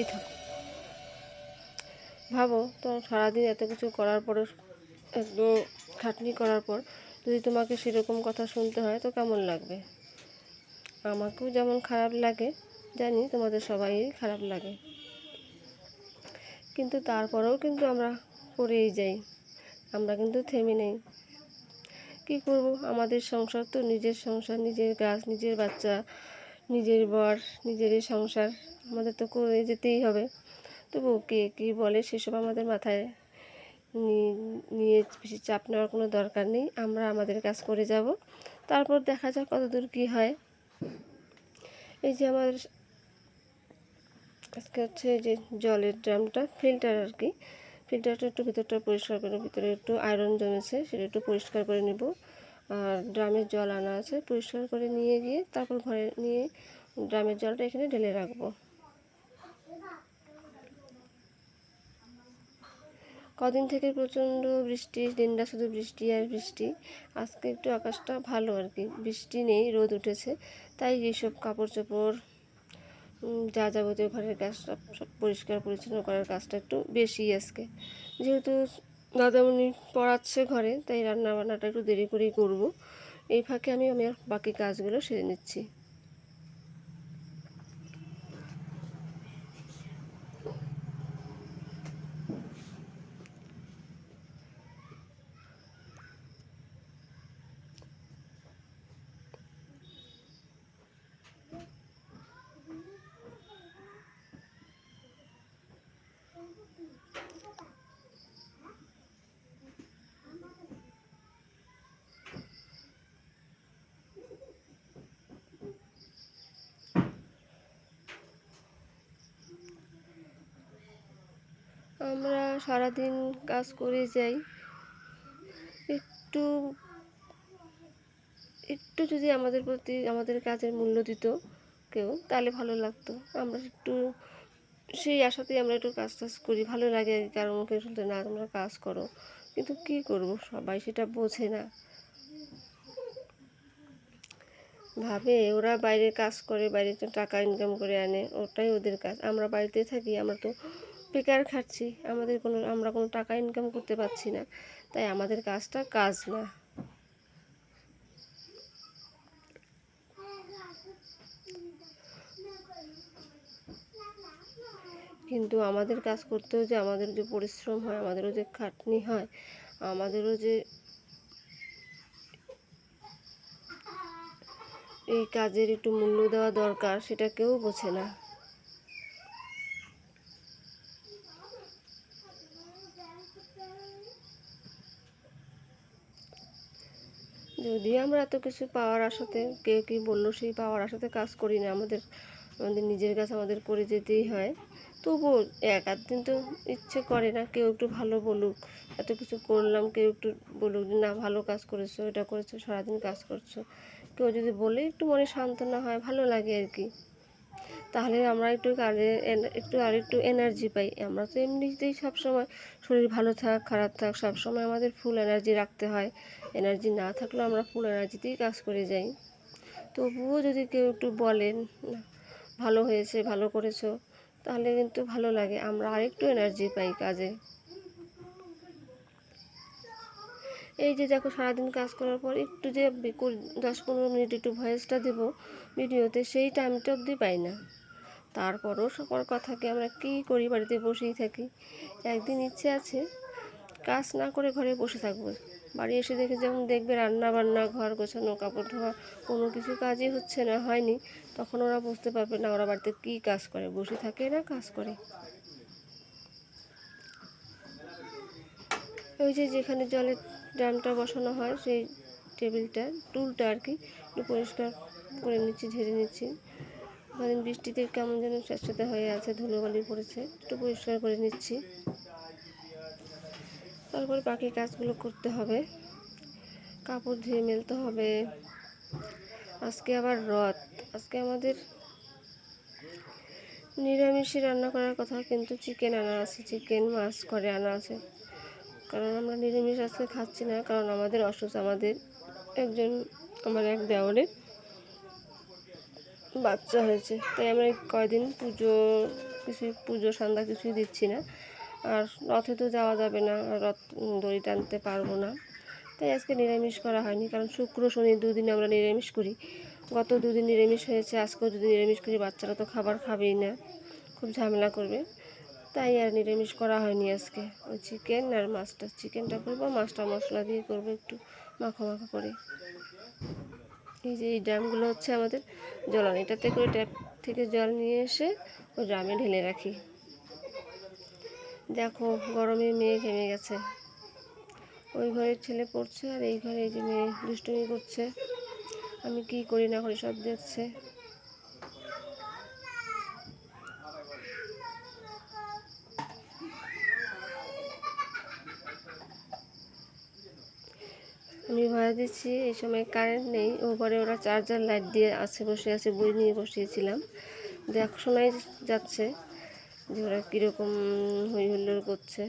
করতেই থাকো। ভাবো, তোমার সারাদিন এত কিছু করার পরে একটু খাটনি করার পর যদি তোমাকে সেরকম কথা শুনতে হয়, তো কেমন লাগবে? আমাকেও যেমন খারাপ লাগে, জানি তোমাদের সবাই খারাপ লাগে। কিন্তু তারপরেও কিন্তু আমরা করেই যাই। আমরা কিন্তু থেমে নেই। কি করব? আমাদের সংসার তো নিজের সংসার, নিজের গাছ, নিজের বাচ্চা। নিজের বর, নিজেরই সংসার, আমাদের তো করে যেতেই হবে। তবু কে, কী বলে, সেসব আমাদের মাথায় নিয়ে বেশি চাপ নেওয়ার কোনো দরকার নেই। আমরা আমাদের কাজ করে যাব। তারপর দেখা যাক কতদূর কী হয়। এই যে আমার আজকে হচ্ছে যে জলের ড্রামটা, ফিল্টার আর কি। ফিল্টারটা একটু ভিতরটা পরিষ্কার করে, ভিতরে একটু আয়রন জমেছে, সেটা একটু পরিষ্কার করে নেব। আর ড্রামের জল আনা আছে, পরিষ্কার করে নিয়ে গিয়ে তারপর ঘরে নিয়ে ড্রামের জলটা এখানে ঢেলে রাখব। কদিন থেকে প্রচণ্ড বৃষ্টি দিনটা শুধু বৃষ্টি আর বৃষ্টি। আজকে একটু আকাশটা ভালো আর কি, বৃষ্টি নেই, রোদ উঠেছে, তাই এইসব কাপড় চোপড় যা যাবতীয় ঘরের কাজ সব সব পরিষ্কার পরিচ্ছন্ন করার কাজটা একটু বেশি আজকে। যেহেতু দাদামণি পড়াচ্ছে ঘরে, তাই রান্না বান্নাটা একটু দেরি করেই করব। এই ফাঁকে আমি আমার বাকি কাজগুলো সেরে নিচ্ছি। আমরা সারাদিন কাজ করে যাই। একটু একটু যদি আমাদের প্রতি আমাদের কাজের মূল্য দিত কেউ তাহলে ভালো লাগতো। আমরা একটু সেই আশাতেই আমরা একটু কাজ টাজ করি। ভালো লাগে আর কি, কারণ মুখে শুনতে না তোমরা কাজ করো। কিন্তু কি করব? সবাই সেটা বোঝে না। ভাবে ওরা বাইরে কাজ করে বাইরে টাকা ইনকাম করে আনে ওটাই ওদের কাজ। আমরা বাড়িতে থাকি আমরা তো বেকার খাচ্ছি, আমাদের কোনো, আমরা কোনো টাকা ইনকাম করতে পারছি না। তাই আমাদের কাজটা কাজ না। কিন্তু আমাদের কাজ করতেও যে আমাদের যে পরিশ্রম হয়, আমাদেরও যে খাটনি হয়, আমাদেরও যে এই কাজের একটু মূল্য দেওয়া দরকার, সেটা কেউ বোঝে না। যদি আমরা এত কিছু পাওয়ার আশাতে কে কি বলল সেই পাওয়ার আশাতে কাজ করি না? আমাদের আমাদের নিজের কাজ আমাদের করে যেতেই হয়। তবুও এক আধ দিন তো ইচ্ছে করে না, কেউ একটু ভালো বলুক। এত কিছু করলাম, কেউ একটু বলুক যে, না, ভালো কাজ করেছ, এটা করেছ, সারাদিন কাজ করছ। কেউ যদি বলে, একটু মনে সান্ত্বনা হয়, ভালো লাগে আর কি। তাহলে আমরা একটু কাজে একটু আর একটু এনার্জি পাই। আমরা তো এমনিতেই সবসময় শরীর ভালো থাক, খারাপ থাক, সবসময় আমাদের ফুল এনার্জি রাখতে হয়। এনার্জি না থাকলে আমরা ফুল এনার্জিতেই কাজ করে যাই। তবুও যদি কেউ একটু বলেন ভালো হয়েছে, ভালো করেছ, তাহলে কিন্তু ভালো লাগে। আমরা আরেকটু এনার্জি পাই কাজে। এই যে দেখো, সারাদিন কাজ করার পর একটু যে দশ পনেরো মিনিট একটু ভয়েসটা দেবো ভিডিওতে সেই টাইমটা অবধি পাই না। তারপরও সকল কথাকে আমরা কী করি বাড়িতে বসেই থাকি? একদিন ইচ্ছে আছে, কাজ না করে ঘরে বসে থাকব। বাড়ি এসে দেখে যেমন দেখবে রান্না বান্না ঘর গোছানো, কাপড় ধোয়া, কোনো কিছু কাজই হচ্ছে না, হয়নি। তখন ওরা বুঝতে পারবে না ওরা বাড়িতে কী কাজ করে, বসে থাকে না কাজ করে। ওই যে যেখানে জলের ড্রামটা বসানো হয়, সেই টেবিলটা, টুলটা আর কি পরিষ্কার করে নিচ্ছি, ঝেড়ে নিচ্ছি। কদিন বৃষ্টিতে কেমন যেন স্যাঁতস্যাঁতে হয়ে আছে, ধুলোবালি পড়েছে। একটু পরিষ্কার করে নিচ্ছি। তারপর বাকি কাজগুলো করতে হবে। কাপড় ধুয়ে মেলতে হবে। আজকে আবার রথ। আজকে আমাদের নিরামিষই রান্না করার কথা, কিন্তু চিকেন আনা আছে, চিকেন মাছ করে আনা আছে। কারণ আমরা নিরামিষ আজকে খাচ্ছি না, কারণ আমাদের অসুস্থ আমাদের একজন, আমার এক দেওরের বাচ্চা হয়েছে। তাই আমরা কয়দিন পুজো কিছুই পুজো সন্ধ্যা কিছুই দিচ্ছি না। আর রথে তো যাওয়া যাবে না, রথ দড়ি টানতে পারব না। তাই আজকে নিরামিষ করা হয়নি, কারণ শুক্র, শনি দুদিন আমরা নিরামিষ করি। গত দুদিন নিরামিষ হয়েছে, আজকেও যদি নিরামিষ করি, বাচ্চারা তো খাবার খাবেই না। খুব ঝামেলা করবে। তাই আর নিরামিষ করা হয়নি আজকে। ওই চিকেন আর মাছটা চিকেনটা করব, মাছটা মশলা দিয়ে করব একটু মাখো মাখো করে। এই যে এই ড্রামগুলো হচ্ছে আমাদের জলান। এটাতে করে ট্যাপ থেকে জল নিয়ে এসে ওই ড্রামে ঢেলে রাখি। দেখো, গরমে মেয়ে ঘেমে গেছে। ওই ঘরের ছেলে পড়ছে আর এই ঘরে এই যে মেয়ে দুষ্টুমি করছে। আমি কি করি না করি সব দেখছে। আমি দিচ্ছি, এই সময় কারেন্ট নেই। ও ঘরে ওরা চার্জার লাইট দিয়ে আছে, বসে আছে, বই নিয়ে বসিয়েছিলাম। দেখ শোনাই যাচ্ছে যে ওরা কীরকম হই হুল্লোড় করছে।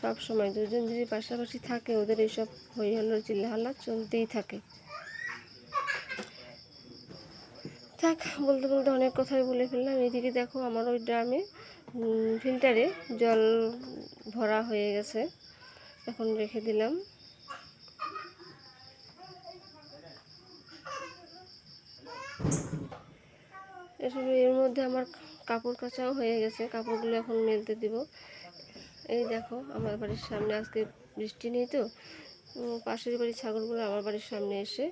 সব সময় দুজন যদি পাশাপাশি থাকে, ওদের এইসব হই হুল্লোড়, চিল্লাহাল্লা চলতেই থাকে। থাক, বলতে বলতে অনেক কথাই বলে ফেললাম। এইদিকে দেখো, আমার ওই ড্রামে ফিল্টারে জল ভরা হয়ে গেছে। এখন রেখে দিলাম। আসলে এর মধ্যে আমার কাপড় কাচাও হয়ে গেছে, কাপড়গুলো এখন মেলতে দিব। এই দেখো, আমার বাড়ির সামনে, আজকে বৃষ্টি নেই তো পাশের বাড়ির ছাগলগুলো আমার বাড়ির সামনে এসে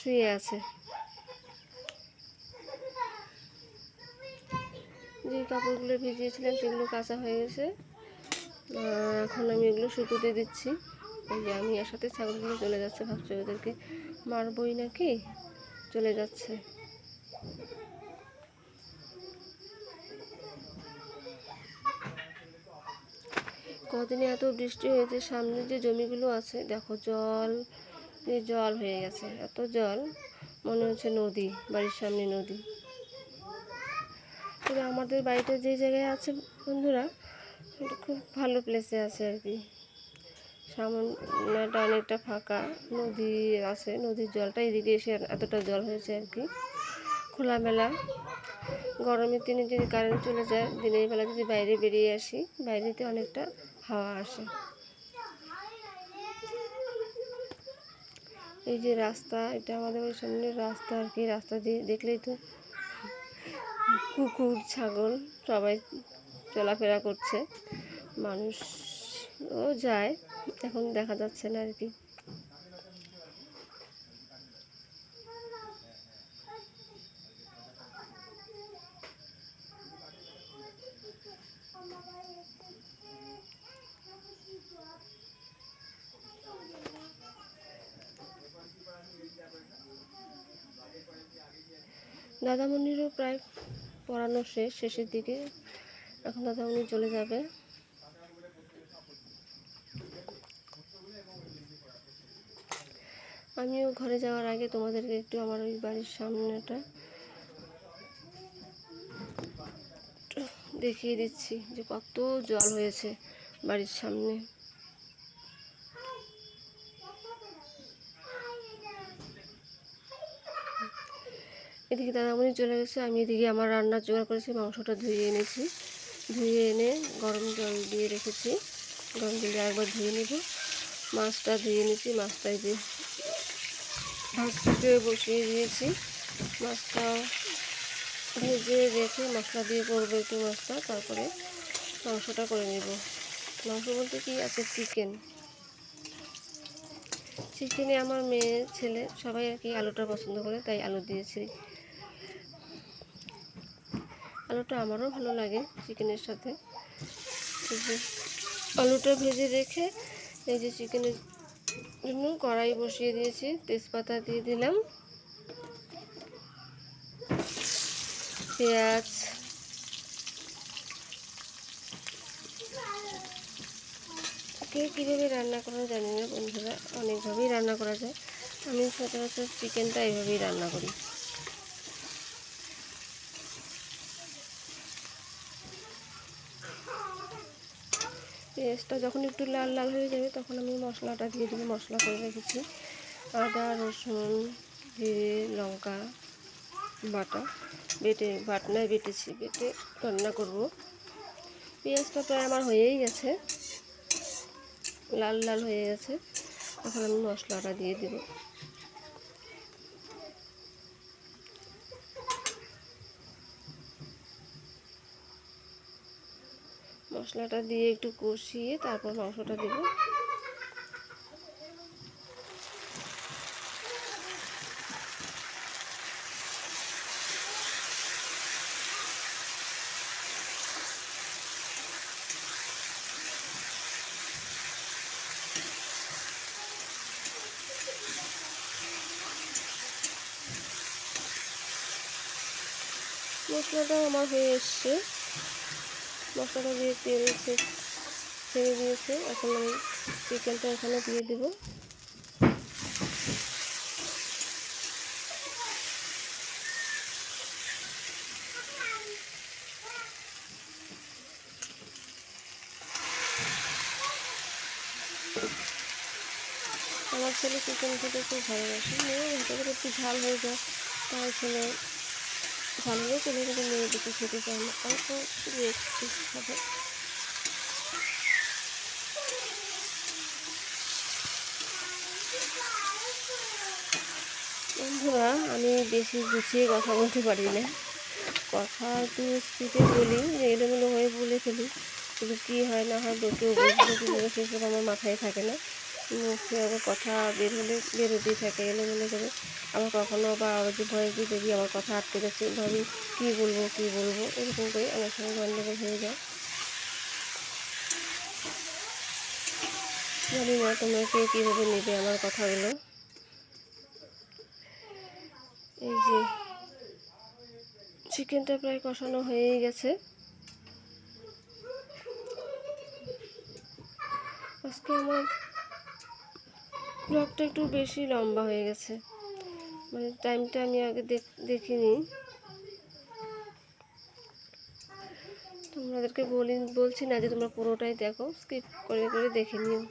শুয়ে আছে। যে কাপড়গুলো ভিজিয়েছিলাম, সেগুলো কাঁচা হয়ে গেছে। এখন আমি এগুলো শুকোতে দিচ্ছি। ওই যে আমি এর সাথে ছাগলগুলো চলে যাচ্ছে, ভাবছি ওদেরকে মারবই নাকি? চলে যাচ্ছে। কদিনে এত বৃষ্টি হয়েছে, সামনে যে জমিগুলো আছে, দেখো জল জল হয়ে গেছে, এত জল, মনে হচ্ছে নদী, বাড়ির সামনে নদী। তবে আমাদের বাড়িটা যে জায়গায় আছে বন্ধুরা খুব ভালো প্লেসে আছে আর কি। সামনেটা অনেকটা ফাঁকা, নদী আছে, নদীর জলটা এদিকে এসে এতটা জল হয়েছে আর কি। খোলামেলা। গরমের দিনে যদি কারেন্ট চলে যায়, দিনের বেলা যদি বাইরে বেরিয়ে আসি, বাইরেতে অনেকটা হাওয়া আসে। এই যে রাস্তা, এটা আমাদের ওই সামনের রাস্তা আর কি। রাস্তা দিয়ে দেখলেই তো কুকুর, ছাগল সবাই চলাফেরা করছে। মানুষও যায়, এখন দেখা যাচ্ছে না আর কি। দাদামণিরও প্রায় পড়ানো শেষ, শেষের দিকে এখন দাদামণি চলে যাবে। আমিও ঘরে যাওয়ার আগে তোমাদেরকে একটু আমার ওই বাড়ির সামনেটা দেখিয়ে দিচ্ছি যে কত জল হয়েছে বাড়ির সামনে। এদিকে দাদামণি চলে গেছে, আমি এদিকে আমার রান্নার জোগাড় করেছি, মাংসটা ধুয়ে এনেছি। ধুয়ে এনে গরম জল দিয়ে রেখেছি। গরম জল দিয়ে একবার ধুয়ে নেব। মাছটা ধুয়ে নিয়েছি, মাছটা যে ভাজতে বসিয়ে দিয়েছি। মাছটা ভেজে রেখে মশলা দিয়ে করব একটু মাছটা, তারপরে মাংসটা করে নেব। মাংস বলতে কি আছে? চিকেন। চিকেনে আমার মেয়ে, ছেলে সবাই আর কি আলুটা পছন্দ করে, তাই আলু দিয়েছি। আলুটা আমারও ভালো লাগে চিকেনের সাথে। আলুটা ভেজে রেখে এই যে চিকেনের জন্য কড়াই বসিয়ে দিয়েছি, তেজপাতা দিয়ে দিলাম। পেঁয়াজ। কে কীভাবে রান্না করা জানি না বন্ধুরা, অনেকভাবেই রান্না করা যায়। আমি সচরাচর চিকেনটা এইভাবেই রান্না করি। পেঁয়াজটা যখন একটু লাল লাল হয়ে যাবে, তখন আমি মশলাটা দিয়ে দেবো। মশলা করে রেখেছি। আদা, রসুন, জিরে, লঙ্কা, বাটা বেটে, বাটনায় বেটেছি, বেটে রান্না করব। পেঁয়াজটা প্রায় আমার হয়েই গেছে। লাল লাল হয়ে গেছে। এখন আমি মশলাটা দিয়ে দিব। মশলাটা দিয়ে একটু কষিয়ে তারপর মাংসটা দিব। মশলাটা আমার হয়ে এসছে। মশলাটা দিয়ে তেল ছেড়ে দিয়েছে। এখন আমি চিকেনটা এখানে দিয়ে দেবো। আমার ছেলে চিকেন খেতে খুব ভালোবাসে। মেয়ে হতে ঝাল হয়ে যায়, তাই ছেলে হয়ে ছেলে কিন্তু মেয়ে দিকে খেতে চায় না। অল্প একটু খাবে বন্ধুরা, আমি বেশি গুছিয়ে কথা বলতে পারি না। কথা একটু স্পিডে বলি, এলোমেলো হয়ে বলে ফেলি। কিন্তু কী হয় না হয় বুঝবে কি সেসব আমার মাথায় থাকে না। মুখে আবার কথা বের হলে বেরোতেই থাকে, এলোমেলো করে। আবার কখনো বা আবার যে ভয়েস দিতে গিয়ে আমার কথা আটকে যাচ্ছে ভাবি কী বলব কী বলব, এরকম করে আমার সঙ্গে গণ্ডগোল হয়ে যায়। জানি না তোমরা কে কীভাবে নেবে, আমার কথাগুলো এই যে চিকেনটা প্রায় কষানো হয়েই গেছে। আজকে আমার ব্লগটা একটু বেশি লম্বা হয়ে গেছে। মানে টাইমটা আমি আগে দেখ- দেখিনি। তোমাদেরকে বলি, বলছি না যে তোমরা পুরোটাই দেখো স্কিপ করে করে দেখে নিও।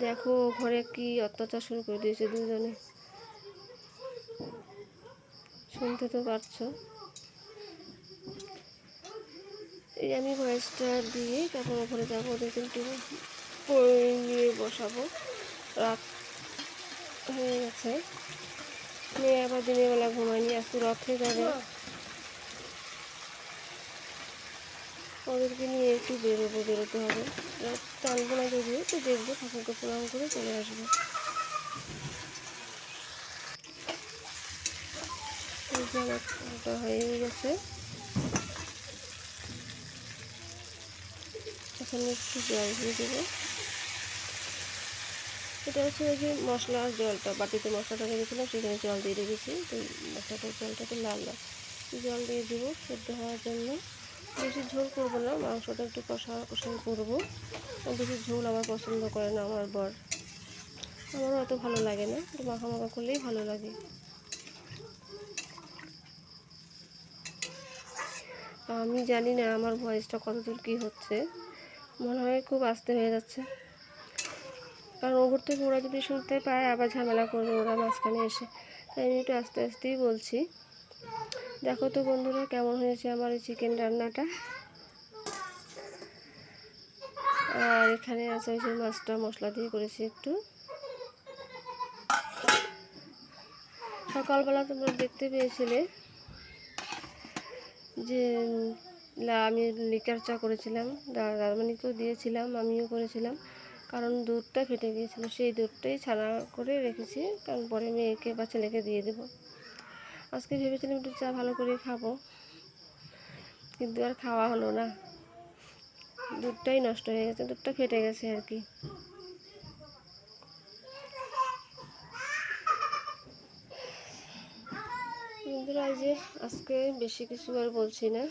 দেখো, ঘরে কি অত্যাচার শুরু করে দিয়েছে দুজনে। শুনতে তো পারছ। এই আমি ভয়েসটা দিয়ে তারপর ওপরে যাব ওদেরকে একটু নিয়ে বসাবো। রাত হয়ে গেছে। মেয়ে আবার দিনের বেলা ঘুমায়নি, আজকে রথে যাবে। ওদেরকে নিয়ে একটু বেরোবো, বেরোতে হবে। টানবো না যদিও তো দেখব, ঠাকুরকে প্রণাম করে চলে আসব। খাওয়াটা হয়ে গেছে। এখন একটু জল দিয়ে দেবো। এটা হচ্ছে যে মশলার জলটা, বাটিতে মশলাটা রেখেছিলাম, সেখানে জল দিয়ে রেখেছি। তো মশলাটার জলটা তো লাল জল দিয়ে দেবো সেদ্ধ হওয়ার জন্য। বেশি ঝোল করব না, মাংসটা একটু কষা, কষাই করব। বেশি ঝোল আমার পছন্দ করে না আমার বর। আমারও অত ভালো লাগে না, একটু মাখা মাখা করলেই ভালো লাগে। আমি জানি না আমার ভয়েসটা কতদূর কী হচ্ছে। মনে হয় খুব আস্তে হয়ে যাচ্ছে। কারণ ওপর থেকে ওরা যদি শুনতে পায়, আবার ঝামেলা করবে ওরা মাঝখানে এসে। তাই আমি একটু আস্তে আস্তেই বলছি। দেখো তো বন্ধুরা, কেমন হয়েছে আমার এই চিকেন রান্নাটা? আর এখানে আছে যে মাছটা, মশলা দিয়ে করেছি একটু। সকালবেলা তোমরা দেখতে পেয়েছিলে যে আমি লিকার চা করেছিলাম। দা- দাদামণিকেও দিয়েছিলাম, আমিও করেছিলাম। কারণ দুধটা ফেটে গিয়েছিল, সেই দুধটাই ছাড়া করে রেখেছি। কারণ পরে মেয়েকে বা ছেলেকে দিয়ে দেবো। আজকে ভেবেছিলাম একটু চা ভালো করে খাব। কিন্তু আর খাওয়া হলো না। দুধটাই নষ্ট হয়ে গেছে, দুধটা ফেটে গেছে আর কি। বন্ধুরা, এই যে আজকে বেশি কিছু আর বলছি না।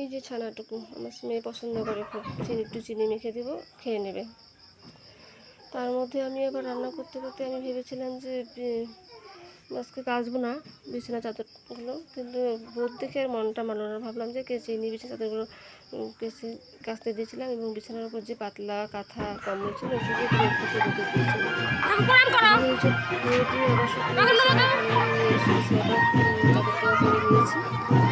এই যে ছানাটুকু, আমার মেয়ে পছন্দ করে খুব। চিনি, একটু চিনি মেখে দেবো, খেয়ে নেবে। তার মধ্যে আমি আবার রান্না করতে করতে আমি ভেবেছিলাম যে আজকে কাচবো না বিছানা চাদরগুলো কিন্তু ভোর দেখে আর মনটা মানল না। ভাবলাম যে কেচে নিয়ে বিছানা চাদরগুলো কেচে কাচতে দিয়েছিলাম এবং বিছানার উপর যে পাতলা কাঁথা কম্বল ছিল সেগুলো দিয়েছিলাম।